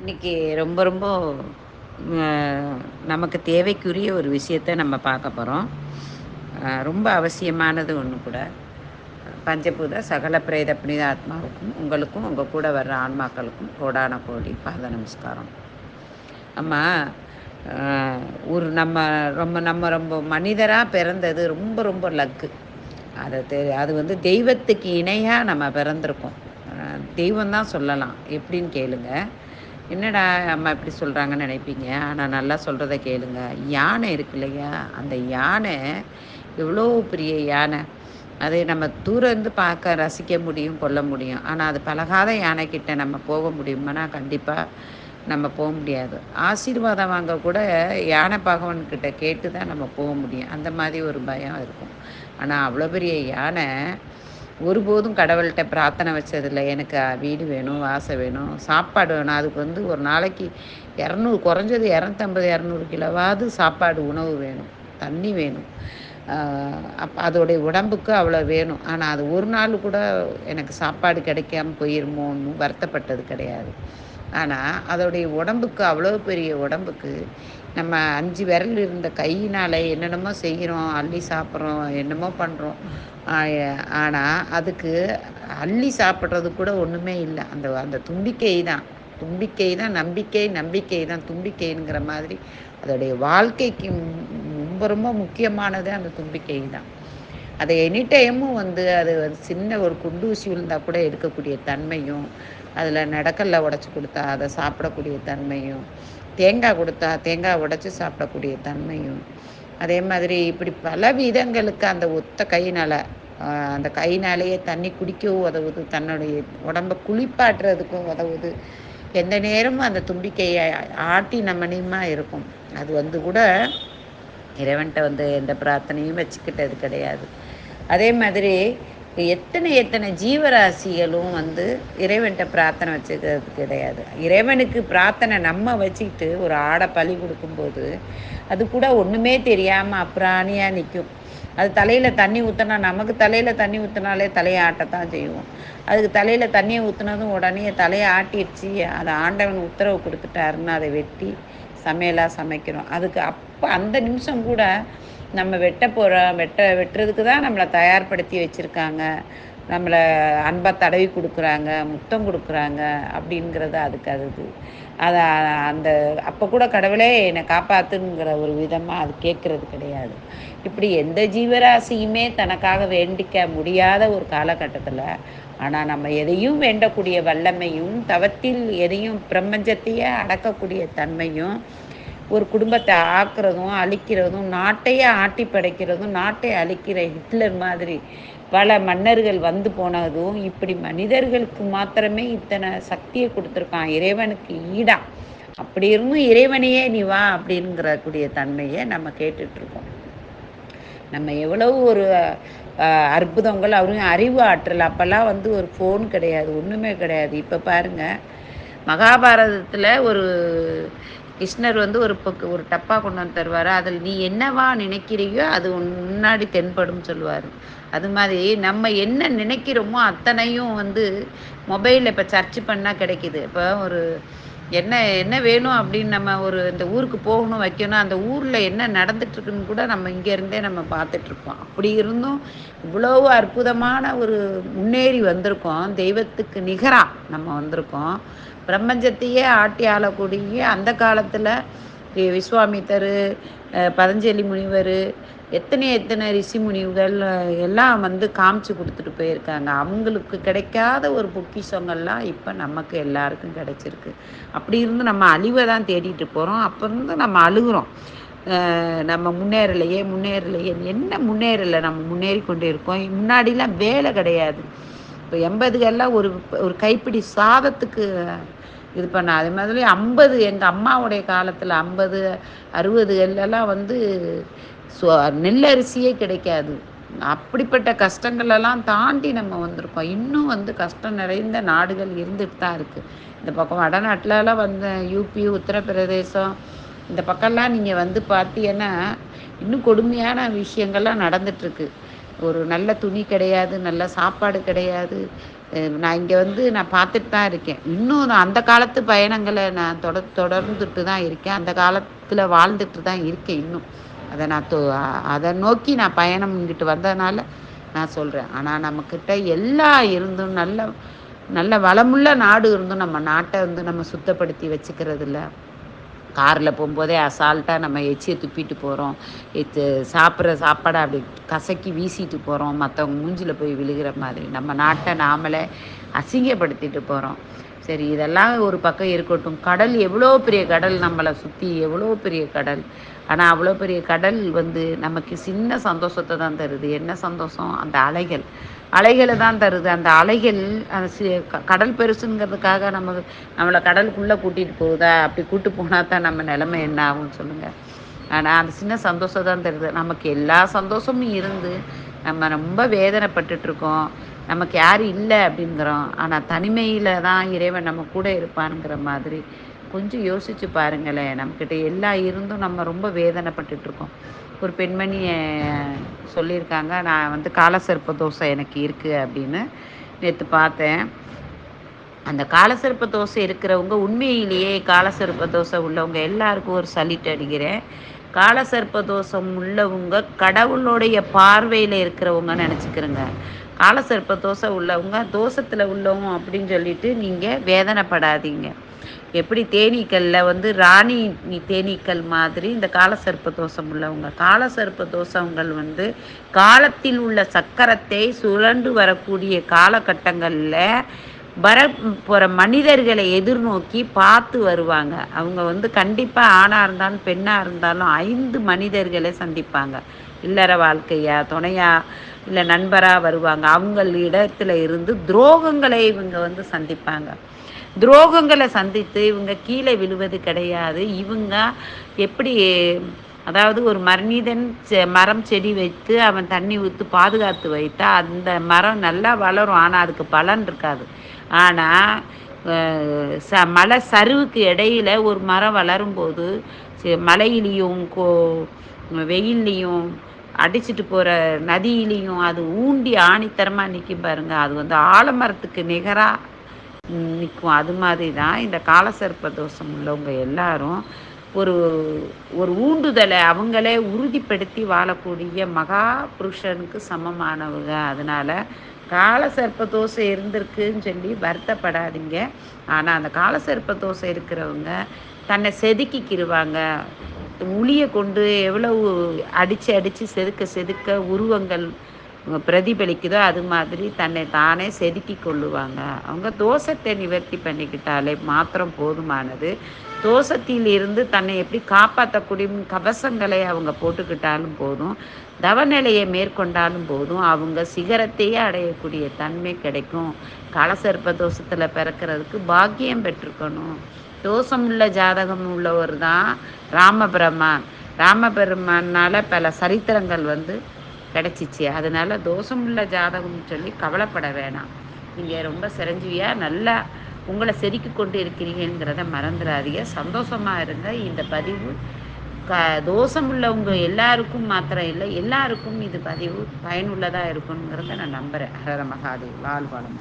இன்னைக்கு ரொம்ப ரொம்ப நமக்கு தேவைக்குரிய ஒரு விஷயத்த நம்ம பார்க்க போகிறோம் ரொம்ப அவசியமானது ஒன்று கூட. பஞ்சபூத சகல பிரேத புனித ஆத்மாவுக்கும் உங்களுக்கும் உங்கள் கூட வர்ற ஆன்மாக்களுக்கும் கோடான கோடி பாத நமஸ்காரம். அம்மா ஒரு நம்ம ரொம்ப நம்ம ரொம்ப மனிதராக பிறந்தது ரொம்ப ரொம்ப லக்கு. அதை தெ அது வந்து தெய்வத்துக்கு இணையாக நம்ம பிறந்திருக்கோம். தெய்வம் தான் சொல்லலாம். எப்படின்னு கேளுங்கள் என்னடா அம்மா இப்படி சொல்கிறாங்கன்னு நினைப்பீங்க? ஆனால் நல்லா சொல்கிறத கேளுங்க. யானை இருக்கு இல்லையா? அந்த யானை எவ்வளோ பெரிய யானை. அதை நம்ம தூரம் இருந்து பார்க்க ரசிக்க முடியும் கொல்ல முடியும். ஆனால் அது பழகாத யானைக்கிட்ட நம்ம போக முடியுமானா கண்டிப்பாக நம்ம போக முடியாது. ஆசீர்வாதம் வாங்க கூட யானை பகவன்கிட்ட கேட்டு தான் நம்ம போக முடியும். அந்த மாதிரி ஒரு பயம் இருக்கும். ஆனால் அவ்வளோ பெரிய யானை ஒருபோதும் கடவுள்கிட்ட பிரார்த்தனை வச்சதில்லை. எனக்கு வீடு வேணும் வாசை வேணும் சாப்பாடு வேணும். அதுக்கு வந்து ஒரு நாளைக்கு இரநூறு குறைஞ்சது இரநூத்தம்பது இரநூறு கிலோவாவது சாப்பாடு உணவு வேணும். தண்ணி வேணும். அப்போ அதோடைய உடம்புக்கு அவ்வளோ வேணும். ஆனால் அது ஒரு நாள் கூட எனக்கு சாப்பாடு கிடைக்காம போயிருமோன்னு வருத்தப்பட்டது கிடையாது. ஆனால் அதோடைய உடம்புக்கு அவ்வளோ பெரிய உடம்புக்கு நம்ம அஞ்சு விரல் இருந்த கையினால் என்னென்னமோ செய்கிறோம் அள்ளி சாப்பிட்றோம் என்னமோ பண்ணுறோம் ஆனால் அதுக்கு அள்ளி சாப்பிட்றது கூட ஒன்றுமே இல்லை. அந்த அந்த தும்பிக்கை தான். தும்பிக்கை தான் நம்பிக்கை நம்பிக்கை தான் தும்பிக்கைங்கிற மாதிரி அதோடைய வாழ்க்கைக்கு ரொம்ப ரொம்ப முக்கியமானது அந்த தும்பிக்கை தான். அதை எனி டைமும் வந்து அது சின்ன ஒரு குண்டு ஊசி விழுந்தால் கூட எடுக்கக்கூடிய தன்மையும் அதில் நடக்கல்ல உடச்சி கொடுத்தா அதை சாப்பிடக்கூடிய தன்மையும் தேங்காய் கொடுத்தா தேங்காய் உடச்சி சாப்பிடக்கூடிய தன்மையும். அதே மாதிரி இப்படி பல விதங்களுக்கு அந்த ஒத்த கையினால் அந்த கையினாலேயே தண்ணி குடிக்கவும் உதவுது. தன்னுடைய உடம்பை குளிப்பாட்டுறதுக்கும் உதவுது. எந்த நேரமும் அந்த தும்பிக்கையை ஆட்டி நம்மனியமாக இருக்கும். அது வந்து கூட இறைவன்கிட்ட வந்து எந்த பிரார்த்தனையும் வச்சுக்கிட்டது கிடையாது. அதே மாதிரி எத்தனை எத்தனை ஜீவராசிகளும் வந்து இறைவன்கிட்ட பிரார்த்தனை வச்சுக்கிறது கிடையாது. இறைவனுக்கு பிரார்த்தனை நம்ம வச்சுக்கிட்டு ஒரு ஆடை பழி கொடுக்கும்போது அது கூட ஒன்றுமே தெரியாமல் அப்ராணியாக நிற்கும் அது தலையில் தண்ணி ஊற்றினா நமக்கு தலையில் தண்ணி ஊற்றினாலே தலையை ஆட்டத்தான் செய்வோம். அதுக்கு தலையில் தண்ணியை ஊற்றினதும் உடனே தலையை ஆட்டிடுச்சு. அதை ஆண்டவன் உத்தரவு கொடுத்துட்டாருன்னு அதை வெட்டி சமையலாக சமைக்கிறோம். அதுக்கு அப்போ அந்த நிமிஷம் கூட நம்ம வெட்ட போகிறோம் வெட்ட வெட்டுறதுக்கு தான் நம்மளை தயார்படுத்தி வச்சுருக்காங்க. நம்மளை அன்பை தடவி கொடுக்குறாங்க முத்தம் கொடுக்குறாங்க அப்படிங்கிறது அதுக்கு அது அதை அந்த அப்போ கூட கடவுளே என்னை காப்பாற்றுங்கிற ஒரு விதமாக அது கேட்குறது கிடையாது. இப்படி எந்த ஜீவராசியுமே தனக்காக வேண்டிக்க முடியாத ஒரு காலகட்டத்தில் ஆனால் நம்ம எதையும் வேண்டக்கூடிய வல்லமையும் தவத்தில் எதையும் பிரபஞ்சத்தையே அடக்கக்கூடிய தன்மையும் ஒரு குடும்பத்தை ஆக்குறதும் அழிக்கிறதும் நாட்டையே ஆட்டி படைக்கிறதும் நாட்டை அழிக்கிற ஹிட்லர் மாதிரி பல மன்னர்கள் வந்து போனதும் இப்படி மனிதர்களுக்கு மாத்திரமே இத்தனை சக்தியை கொடுத்துருக்கான். இறைவனுக்கு ஈடா. அப்படி இருந்தும் இறைவனையே நீ வா அப்படிங்கிற கூடிய தன்மையை நம்ம கேட்டுட்ருக்கோம். நம்ம எவ்வளவு ஒரு அற்புதங்கள் அவரும் அறிவு ஆற்றல் அப்போல்லாம் வந்து ஒரு ஃபோன் கிடையாது ஒன்றுமே கிடையாது. இப்போ பாருங்கள் மகாபாரதத்தில் ஒரு கிருஷ்ணர் வந்து ஒரு பக்கு ஒரு டப்பா கொண்டு வந்து தருவார். அதில் நீ என்னவா நினைக்கிறியோ அது முன்னாடி தென்படும் சொல்லுவார். அது மாதிரி நம்ம என்ன நினைக்கிறோமோ அத்தனையும் வந்து மொபைலில் இப்போ சர்ச் பண்ணால் கிடைக்கிது. இப்போ ஒரு என்ன என்ன வேணும் அப்படின்னு நம்ம ஒரு இந்த ஊருக்கு போகணும் வைக்கணும் அந்த ஊரில் என்ன நடந்துட்டுருக்குன்னு கூட நம்ம இங்கேருந்தே நம்ம பார்த்துட்ருக்கோம் அப்படி இருந்தும் இவ்வளோ அற்புதமான ஒரு முன்னேறி வந்திருக்கோம். தெய்வத்துக்கு நிகராக நம்ம வந்திருக்கோம். பிரபஞ்சத்தையே ஆட்டி ஆளக்கூடிய அந்த காலத்தில் விஸ்வாமித்தர் பதஞ்சலி முனிவர் எத்தனை எத்தனை ரிஷி முனிவுகள் எல்லாம் வந்து காமிச்சு கொடுத்துட்டு போயிருக்காங்க. அவங்களுக்கு கிடைக்காத ஒரு பொக்கிஷங்கள்லாம் இப்போ நமக்கு எல்லாருக்கும் கிடைச்சிருக்கு. அப்படி இருந்து நம்ம அழிவை தான் தேடிட்டு போகிறோம் அப்போ இருந்து நம்ம அழுகிறோம். நம்ம முன்னேறலையே முன்னேறலையே. என்ன முன்னேறலை? நம்ம முன்னேறி கொண்டே இருக்கோம். முன்னாடிலாம் வேலை கிடையாது. இப்போ எண்பதுகள்லாம் ஒரு ஒரு கைப்பிடி சாதத்துக்கு இது பண்ண அதே மாதிரி ஐம்பது எங்கள் அம்மாவுடைய காலத்தில் ஐம்பது அறுபதுகள்லாம் வந்து ஸோ நெல்லரிசியே கிடைக்காது. அப்படிப்பட்ட கஷ்டங்களெல்லாம் தாண்டி நம்ம வந்திருக்கோம். இன்னும் வந்து கஷ்டம் நிறைந்த நாடுகள் இருந்துட்டு தான் இருக்குது இந்த பக்கம் வடநாட்டிலலாம் வந்து யூபி உத்தரப்பிரதேசம் இந்த பக்கம்லாம் நீங்கள் வந்து பார்த்தீங்கன்னா இன்னும் கொடுமையான விஷயங்கள்லாம் நடந்துட்டுருக்கு. ஒரு நல்ல துணி கிடையாது நல்ல சாப்பாடு கிடையாது. நான் இங்கே வந்து நான் பார்த்துட்டு தான் இருக்கேன். இன்னும் நான் அந்த காலத்து பயணங்களை நான் தொடர் தொடர்ந்துட்டு தான் இருக்கேன். அந்த காலத்தில் வாழ்ந்துட்டு தான் இருக்கேன் இன்னும். அதை நான் தோ அதை நோக்கி நான் பயணம் இங்கிட்டு வந்ததுனால நான் சொல்கிறேன் ஆனால் நம்மக்கிட்ட எல்லாம் இருந்தும் நல்ல நல்ல வளமுள்ள நாடு இருந்தும் நம்ம நாட்டை வந்து நம்ம சுத்தப்படுத்தி வச்சுக்கிறது இல்லை காரில் போகும்போதே அசால்ட்டாக நம்ம எச்சியை துப்பிட்டு போகிறோம் எச்சு சாப்பிட்ற சாப்பாடை அப்படி கசக்கி வீசிட்டு போகிறோம் மற்றவங்க மூஞ்சில் போய் விழுகிற மாதிரி. நம்ம நாட்டை நாமளே அசிங்கப்படுத்திட்டு போகிறோம் சரி இதெல்லாம் ஒரு பக்கம் இருக்கட்டும். கடல் எவ்வளோ பெரிய கடல் நம்மளை சுற்றி எவ்வளோ பெரிய கடல். ஆனால் அவ்வளோ பெரிய கடல் வந்து நமக்கு சின்ன சந்தோஷத்தை தான் தருது. என்ன சந்தோஷம்? அந்த அலைகள். அலைகளை தான் தருது. அந்த அலைகள் அந்த சி க- கடல் பெருசுங்கிறதுக்காக நம்ம நம்மளை கடலுக்குள்ளே கூட்டிகிட்டு போகுதா? அப்படி கூட்டு போனால் தான் நம்ம நிலைமை என்ன ஆகும்னு சொல்லுங்கள் ஆனால் அந்த சின்ன சந்தோஷம் தான் தருது. நமக்கு எல்லா சந்தோஷமும் இருந்து நம்ம ரொம்ப வேதனைப்பட்டுட்டு இருக்கோம். நமக்கு யாரும் இல்லை அப்படிங்கிறோம். ஆனால் தனிமையில் தான் இறைவன் நம்ம கூட இருப்பானுங்கிற மாதிரி கொஞ்சம் யோசித்து பாருங்களேன். நம்மக்கிட்ட எல்லாம் இருந்தும் நம்ம ரொம்ப வேதனைப்பட்டுட்டு இருக்கோம். ஒரு பெண்மணி சொல்லியிருக்காங்க. நான் வந்து காலசர்ப்ப தோசை எனக்கு இருக்குது அப்படின்னு நேற்று பார்த்தேன். அந்த காலசர்ப்ப தோசை இருக்கிறவங்க உண்மையிலேயே காலசர்ப்ப தோசை உள்ளவங்க எல்லாருக்கும் ஒரு சலிட்டு அடிக்கிறேன். காலசர்ப்ப தோஷம் உள்ளவங்க கடவுளுடைய பார்வையில் இருக்கிறவங்க நினச்சிக்கிறேங்க. காலசர்ப்ப தோசை உள்ளவங்க தோஷத்தில் உள்ளவங்க அப்படின்னு சொல்லிட்டு நீங்கள் வேதனைப்படாதீங்க. எப்படி தேனீக்களில் வந்து ராணி தேனீக்கள் மாதிரி இந்த காலசர்ப்ப தோஷம் உள்ளவங்க. காலசர்ப்ப தோஷங்கள் வந்து காலத்தில் உள்ள சக்கரத்தை சுழண்டு வரக்கூடிய காலகட்டங்களில் வர போகிற மனிதர்களை எதிர்நோக்கி பார்த்து வருவாங்க. அவங்க வந்து கண்டிப்பாக ஆணாக இருந்தாலும் பெண்ணாக இருந்தாலும் ஐந்து மனிதர்களை சந்திப்பாங்க. இல்லற வாழ்க்கையா துணையா இல்லை நண்பராக வருவாங்க. அவங்கள் இடத்துல இருந்து துரோகங்களை இவங்க வந்து சந்திப்பாங்க. துரோகங்களை சந்தித்து இவங்க கீழே விழுவது கிடையாது. இவங்க எப்படி அதாவது ஒரு மனிதன் செ- மரம் செடி வைத்து அவன் தண்ணி ஊற்று பாதுகாத்து வைத்தா அந்த மரம் நல்லா வளரும். ஆனால் அதுக்கு பலன் இருக்காது. ஆனால் ச மலை சரிவுக்கு இடையில ஒரு மரம் வளரும்போது மலையிலையும் கோ வெயில்லையும் அடிச்சிட்டு போகிற நதியிலையும் அது ஊண்டி ஆணித்தரமாக நிற்கும் பாருங்கள் அது வந்து ஆலமரத்துக்கு நிகராக நிற்கும் அது மாதிரி தான் இந்த காலசர்ப்ப தோஷம் உள்ளவங்க எல்லாரும் ஒரு ஒரு ஊண்டுதலை அவங்களே உறுதிப்படுத்தி வாழக்கூடிய மகா புருஷனுக்கு சமமானவங்க. அதனால காலசர்ப்ப தோசை இருந்திருக்குன்னு சொல்லி வருத்தப்படாதீங்க. ஆனால் அந்த காலசர்ப்ப தோசை இருக்கிறவங்க தன்னை செதுக்கிக்கிருவாங்க. உளியை கொண்டு எவ்வளவு அடித்து அடித்து செதுக்க செதுக்க உருவங்கள் பிரதிபலிக்குதோ அது மாதிரி தன்னை தானே செதுக்கி கொள்ளுவாங்க. அவங்க தோஷத்தை நிவர்த்தி பண்ணிக்கிட்டாலே மாத்திரம் போதுமானது. தோஷத்தில் இருந்து தன்னை எப்படி காப்பாற்றக்கூடிய கவசங்களை அவங்க போட்டுக்கிட்டாலும் போதும். தவநிலையை மேற்கொண்டாலும் போதும். அவங்க சிகரத்தையே அடையக்கூடிய தன்மை கிடைக்கும். காலசர்ப்ப தோஷத்தில் பிறக்கிறதுக்கு பாக்கியம் பெற்றுக்கணும். தோஷம் உள்ள ஜாதகம் உள்ளவர் தான் ராமபிரமான் ராமபெருமானால் பல சரித்திரங்கள் வந்து கிடச்சிச்சி. அதனால் தோஷம் தோஷமுள்ள ஜாதகம்னு சொல்லி கவலைப்பட வேணாம். நீங்கள் ரொம்ப சிரஞ்சுவியா நல்லா உங்களை செதுக்கி கொண்டு இருக்கிறீங்கிறத மறந்துடாதீங்க. சந்தோஷமாக இருங்க. இந்த பதிவு க தோஷம் உள்ளவங்க எல்லாருக்கும் மாத்திரம் இல்லை. எல்லாருக்கும் இது பதிவு பயனுள்ளதாக இருக்குங்கிறத நான் நம்புகிறேன் ஹர மகாதேவ். வாழ்வாளம்